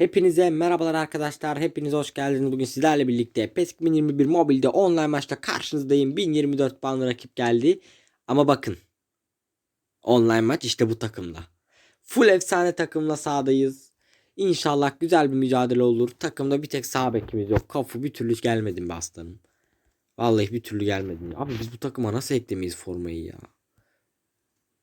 Hepinize merhabalar arkadaşlar. Hepiniz hoş geldiniz. Bugün sizlerle birlikte PES 2021 mobilde online maçta karşınızdayım. 1024 puanlı rakip geldi. Ama bakın. Online maç işte bu takımda. Full efsane takımla sahadayız. İnşallah güzel bir mücadele olur. Takımda bir tek sağ bekimiz yok. Kafu bir türlü gelmedim be aslanım. Vallahi bir türlü gelmedim. Abi biz bu takıma nasıl eklemeyiz formayı ya?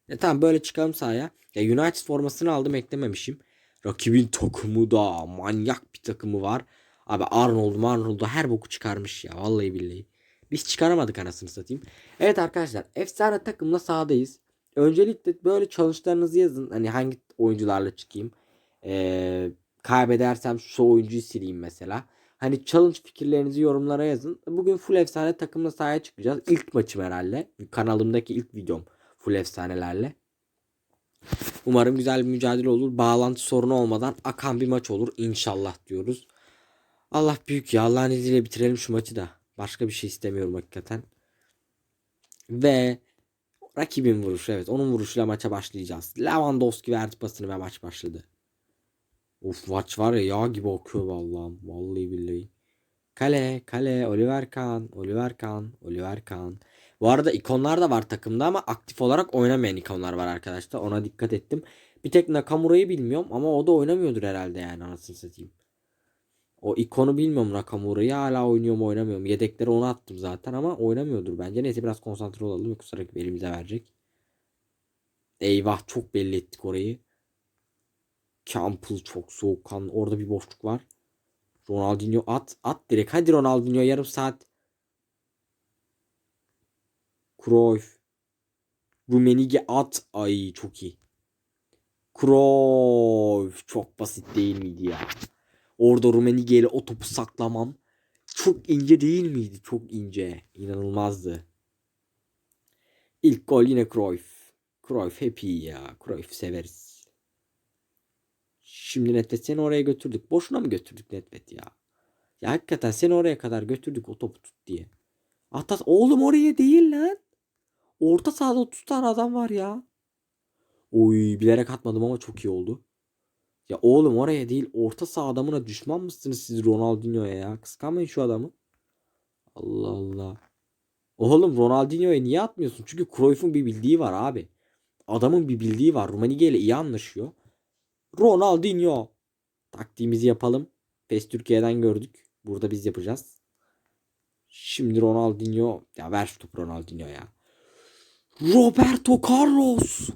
Ya tamam böyle çıkalım sahaya. Ya United formasını aldım eklememişim. Rakibin takımı da manyak bir takımı var. Abi Arnold Arnold'u her boku çıkarmış ya vallahi billahi. Biz çıkaramadık anasını satayım. Evet arkadaşlar efsane takımla sahadayız. Öncelikle böyle challenge'larınızı yazın. Hani hangi oyuncularla çıkayım. Ee, kaybedersem şu oyuncuyu sileyim mesela. Hani challenge fikirlerinizi yorumlara yazın. Bugün full efsane takımla sahaya çıkacağız. İlk maçım herhalde. Kanalımdaki ilk videom full efsanelerle. Umarım güzel bir mücadele olur. Bağlantı sorunu olmadan akan bir maç olur inşallah diyoruz. Allah büyük ya. Allah'ın izniyle bitirelim şu maçı da. Başka bir şey istemiyorum hakikaten. Ve rakibin vuruşu evet onun vuruşuyla maça başlayacağız. Lewandowski verdi pasını ve maç başladı. Of maç var ya yağ gibi akıyor vallahi. Vallahi billahi. Kale, kale, Oliver Kahn, Oliver Kahn, Oliver Kahn. Bu arada ikonlar da var takımda ama aktif olarak oynamayan ikonlar var arkadaşlar. Ona dikkat ettim. Bir tek Nakamura'yı bilmiyorum ama o da oynamıyordur herhalde yani anasını satayım. O ikonu bilmiyorum Nakamura'yı hala oynuyor mu oynamıyor mu. Yedekleri ona attım zaten ama oynamıyordur bence. Neyse biraz konsantre olalım yoksa rakip elimize verecek. Eyvah çok belli ettik orayı. Campbell çok soğukkan. Orada bir boşluk var. Ronaldinho at. At direkt. Hadi Ronaldinho yarım saat. Cruyff. Rumenige at. Ay çok iyi. Cruyff. Çok basit değil miydi ya? Orada Rumenige ile o topu saklamam. Çok ince değil miydi? Çok ince. İnanılmazdı. İlk gol yine Cruyff. Cruyff hep iyi ya. Cruyff severiz. Şimdi Netvet seni oraya götürdük. Boşuna mı götürdük Netvet ya? Ya hakikaten seni oraya kadar götürdük o topu tut diye. Atas oğlum oraya değil lan. Orta sahada 30 tane adam var ya. Oy bilerek atmadım ama çok iyi oldu. Ya oğlum oraya değil orta saha adamına düşman mısınız siz Ronaldinho'ya ya? Kıskanmayın şu adamı. Allah Allah. Oğlum Ronaldinho'ya niye atmıyorsun? Çünkü Cruyff'un bir bildiği var abi. Adamın bir bildiği var. Rumenige ile iyi anlaşıyor. Ronaldinho. Taktiğimizi yapalım. PES Türkiye'den gördük. Burada biz yapacağız. Şimdi Ronaldinho. Ya ver şu topu Ronaldinho ya. Roberto Carlos.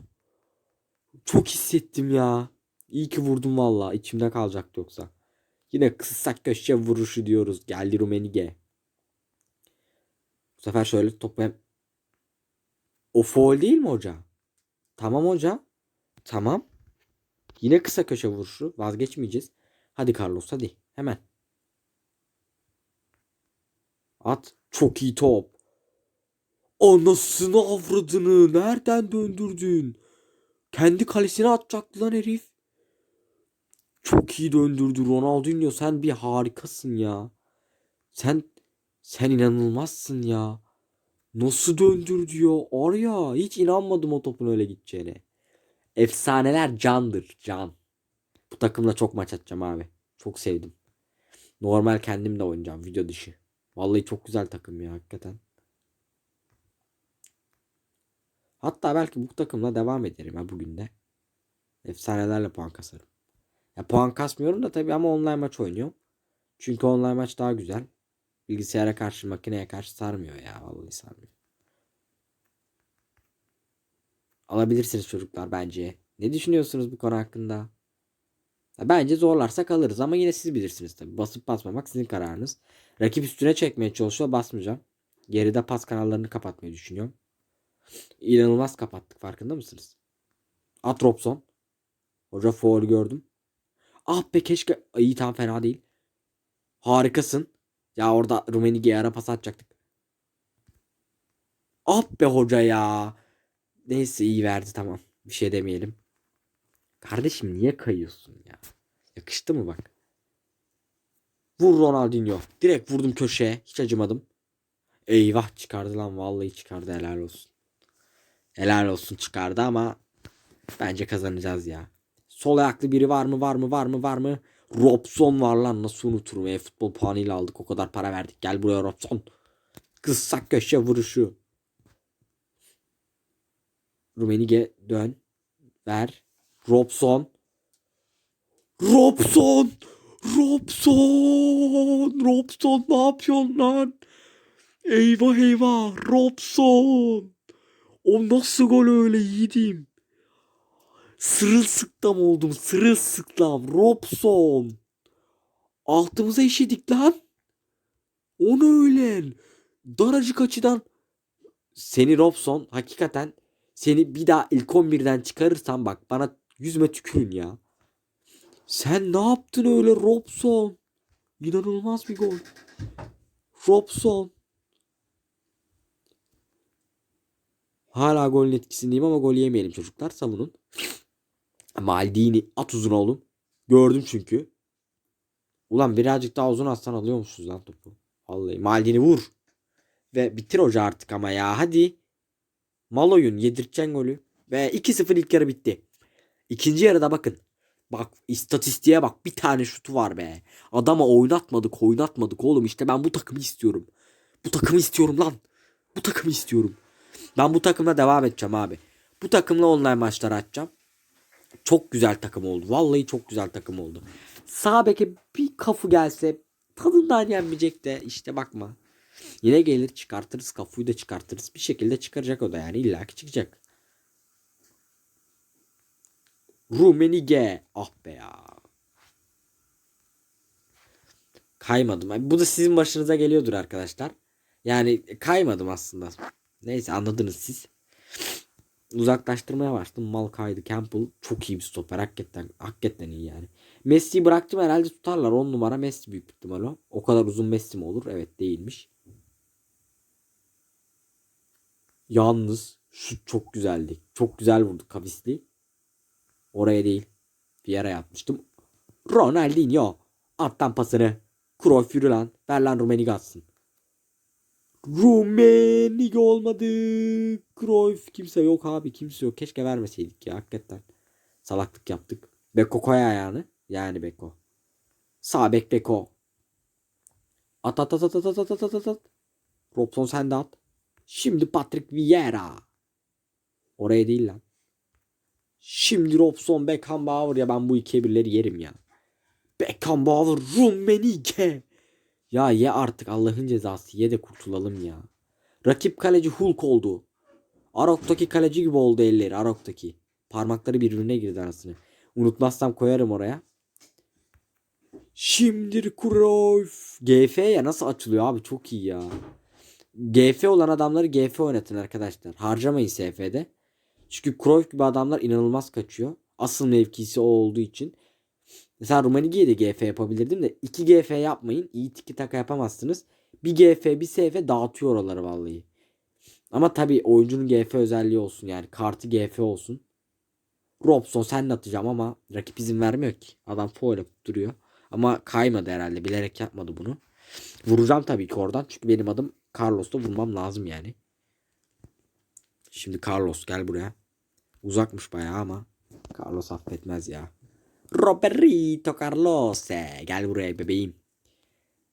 Çok hissettim ya. İyi ki vurdum valla. İçimde kalacaktı yoksa. Yine kısa köşe vuruşu diyoruz. Geldi Rumenige. Bu sefer şöyle topu hem... O foul değil mi hoca? Tamam hoca. Tamam. Yine kısa köşe vuruşu. Vazgeçmeyeceğiz. Hadi Carlos hadi. Hemen. At. Çok iyi top. Anasını avradını. Nereden döndürdün? Kendi kalesine atacaktı lan herif. Çok iyi döndürdü Ronaldinho. Sen bir harikasın ya. Sen sen inanılmazsın ya. Nasıl döndürdü ya? Var ya hiç inanmadım o topun öyle gideceğine. Efsaneler candır can. Bu takımla çok maç atacağım abi. Çok sevdim. Normal kendim de oynayacağım video dışı. Vallahi çok güzel takım ya hakikaten. Hatta belki bu takımla devam ederim ya bugün de. Efsanelerle puan kasarım. Ya puan kasmıyorum da tabii ama online maç oynuyorum. Çünkü online maç daha güzel. Bilgisayara karşı makineye karşı sarmıyor ya. Vallahi sarmıyor. Alabilirsiniz çocuklar bence. Ne düşünüyorsunuz bu konu hakkında? Ya bence zorlarsak alırız ama yine siz bilirsiniz tabii. Basıp basmamak sizin kararınız. Rakip üstüne çekmeye çalışıyor basmayacağım. Geride pas kanallarını kapatmayı düşünüyorum. İnanılmaz kapattık farkında mısınız? At Robson. Hoca foul gördüm. Ah be keşke. İyi tam fena değil. Harikasın. Ya orada Rumenige'ye ara pas atacaktık. Ah be hoca ya. Neyse iyi verdi tamam. Bir şey demeyelim. Kardeşim niye kayıyorsun ya? Yakıştı mı bak? Vur Ronaldinho. Direkt vurdum köşeye. Hiç acımadım. Eyvah çıkardı lan. Vallahi çıkardı helal olsun. Helal olsun çıkardı ama bence kazanacağız ya. Sol ayaklı biri var mı var mı var mı var mı? Robson var lan nasıl unuturum. E, futbol puanıyla aldık o kadar para verdik. Gel buraya Robson. Kıssak köşe vuruşu. Rumenige dön. Ver. Robson. Robson. Robson. Robson ne yapıyorsun lan? Eyvah eyvah. Robson. O nasıl gol öyle yiğidim? Sırılsıklam oldum. Sırılsıklam. Robson. Altımıza işedik lan. Onu öyle. Daracık açıdan. Seni Robson hakikaten seni bir daha ilk 11'den çıkarırsam bak bana yüzüme tükürün ya. Sen ne yaptın öyle Robson? İnanılmaz bir gol. Robson. Hala golün etkisindeyim ama gol yemeyelim çocuklar savunun. Maldini at uzun oğlum. Gördüm çünkü. Ulan birazcık daha uzun atsan alıyormuşuz lan topu. Vallahi Maldini vur. Ve bitir hoca artık ama ya hadi. Mal oyun yedirteceksin golü. Ve 2-0 ilk yarı bitti. İkinci yarıda bakın. Bak istatistiğe bak bir tane şutu var be. Adama oynatmadık oynatmadık oğlum işte ben bu takımı istiyorum. Bu takımı istiyorum lan. Bu takımı istiyorum. Ben bu takımla devam edeceğim abi. Bu takımla online maçlar açacağım. Çok güzel takım oldu. Vallahi çok güzel takım oldu. Sağ beke bir kafu gelse tadından yenmeyecek de işte bakma. Yine gelir çıkartırız kafuyu da çıkartırız. Bir şekilde çıkaracak o da yani illaki çıkacak. Rumenige. Ah be ya. Kaymadım. Bu da sizin başınıza geliyordur arkadaşlar. Yani kaymadım aslında. Neyse anladınız siz. Uzaklaştırmaya başladım. Mal kaydı. Campbell çok iyi bir stoper. Hakikaten, hakikaten iyi yani. Messi'yi bıraktım herhalde tutarlar. 10 numara Messi büyük ihtimal o. Kadar uzun Messi mi olur? Evet değilmiş. Yalnız şut çok güzeldi. Çok güzel vurdu kavisli. Oraya değil. Bir yere yapmıştım. Ronaldinho. Alttan pasını. Cruyff yürü lan. Ver lan Rummenigge atsın. Rummenigge olmadı. Cruyff kimse yok abi kimse yok. Keşke vermeseydik ya hakikaten. Salaklık yaptık. Beko koy ayağını. Yani Beko. Sağ bek Beko. At at at at at at at at at at. Robson sen de at. Şimdi Patrick Vieira. Oraya değil lan. Şimdi Robson Beckenbauer ya ben bu iki birleri yerim ya. Beckenbauer Rummenigge. Ya ye artık Allah'ın cezası ye de kurtulalım ya. Rakip kaleci Hulk oldu. Arok'taki kaleci gibi oldu elleri Arok'taki. Parmakları birbirine girdi arasını. Unutmazsam koyarım oraya. Şimdi Cruyff. GF ya nasıl açılıyor abi çok iyi ya. GF olan adamları GF oynatın arkadaşlar. Harcamayın SF'de. Çünkü Cruyff gibi adamlar inanılmaz kaçıyor. Asıl mevkisi o olduğu için. Mesela Rumanige'ye de GF yapabilirdim de 2 GF yapmayın. İyi tiki taka yapamazsınız. Bir GF bir SF dağıtıyor oraları vallahi. Ama tabi oyuncunun GF özelliği olsun yani. Kartı GF olsun. Robson sen de atacağım ama rakip izin vermiyor ki. Adam yapıp duruyor. Ama kaymadı herhalde. Bilerek yapmadı bunu. Vuracağım tabii ki oradan. Çünkü benim adım Carlos'ta vurmam lazım yani. Şimdi Carlos gel buraya. Uzakmış bayağı ama Carlos affetmez ya. Roberto Carlos. Gel buraya bebeğim.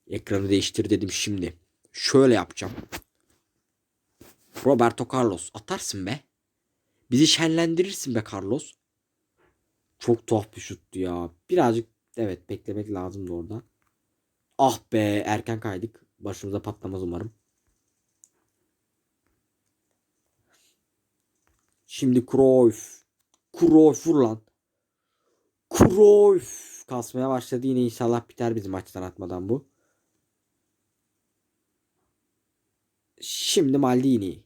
Ekranı değiştir dedim şimdi. Şöyle yapacağım. Roberto Carlos atarsın be. Bizi şenlendirirsin be Carlos. Çok tuhaf bir şuttu ya. Birazcık evet beklemek lazımdı orada. Ah be erken kaydık. Başımıza patlamaz umarım. Şimdi Cruyff. Cruyff vur lan. Cruyff. Kasmaya başladı yine inşallah biter bizim maçtan atmadan bu. Şimdi Maldini.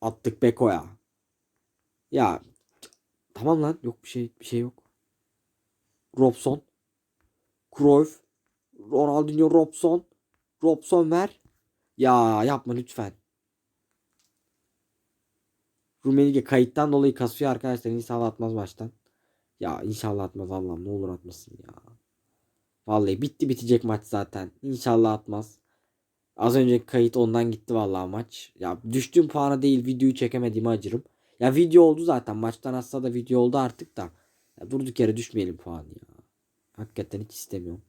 Attık Beko'ya. Ya tamam lan yok bir şey bir şey yok. Robson. Cruyff. Ronaldinho Robson. Robson ver. Ya yapma lütfen. Rumenige kayıttan dolayı kasıyor arkadaşlar. İnşallah atmaz baştan. Ya inşallah atmaz Allah'ım ne olur atmasın ya. Vallahi bitti bitecek maç zaten. İnşallah atmaz. Az önceki kayıt ondan gitti vallahi maç. Ya düştüğüm puana değil videoyu çekemediğimi acırım. Ya video oldu zaten. Maçtan atsa da video oldu artık da. Ya durduk yere düşmeyelim puan ya. Hakikaten hiç istemiyorum.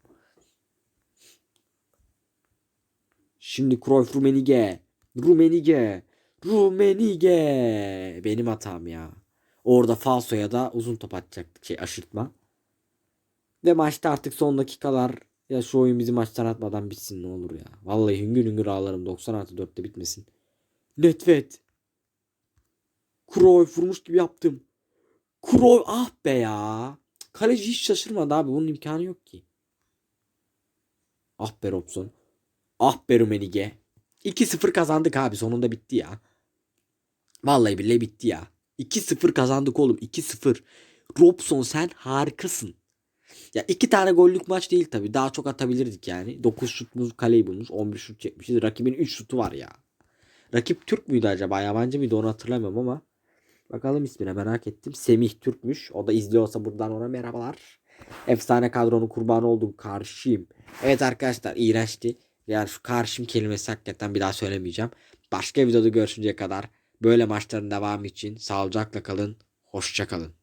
Şimdi Cruyff Rumenige. Rumenige. Rumenige. Benim hatam ya. Orada falsoya da uzun top atacaktık. Şey aşırtma. Ve maçta artık son dakikalar ya şu oyun bizi maçtan atmadan bitsin ne olur ya. Vallahi hüngür hüngür ağlarım 90 artı 4'te bitmesin. Netvet. Cruyff vurmuş gibi yaptım. Cruyff ah be ya. Kaleci hiç şaşırmadı abi. Bunun imkanı yok ki. Ah be Robson. Ah be Rumenige. 2-0 kazandık abi. Sonunda bitti ya. Vallahi billahi bitti ya. 2-0 kazandık oğlum. 2-0. Robson sen harikasın. Ya iki tane gollük maç değil tabi. Daha çok atabilirdik yani. 9 şutumuz kaleyi bulmuş. 11 şut çekmişiz. Rakibin 3 şutu var ya. Rakip Türk müydü acaba? Yabancı mıydı onu hatırlamıyorum ama. Bakalım ismine merak ettim. Semih Türkmüş. O da izliyorsa buradan ona merhabalar. Efsane kadronun kurbanı oldum. Karşıyım. Evet arkadaşlar iğrençti. Yani şu karşım kelimesi hakikaten bir daha söylemeyeceğim. Başka videoda görüşünceye kadar böyle maçların devamı için sağlıcakla kalın. Hoşça kalın.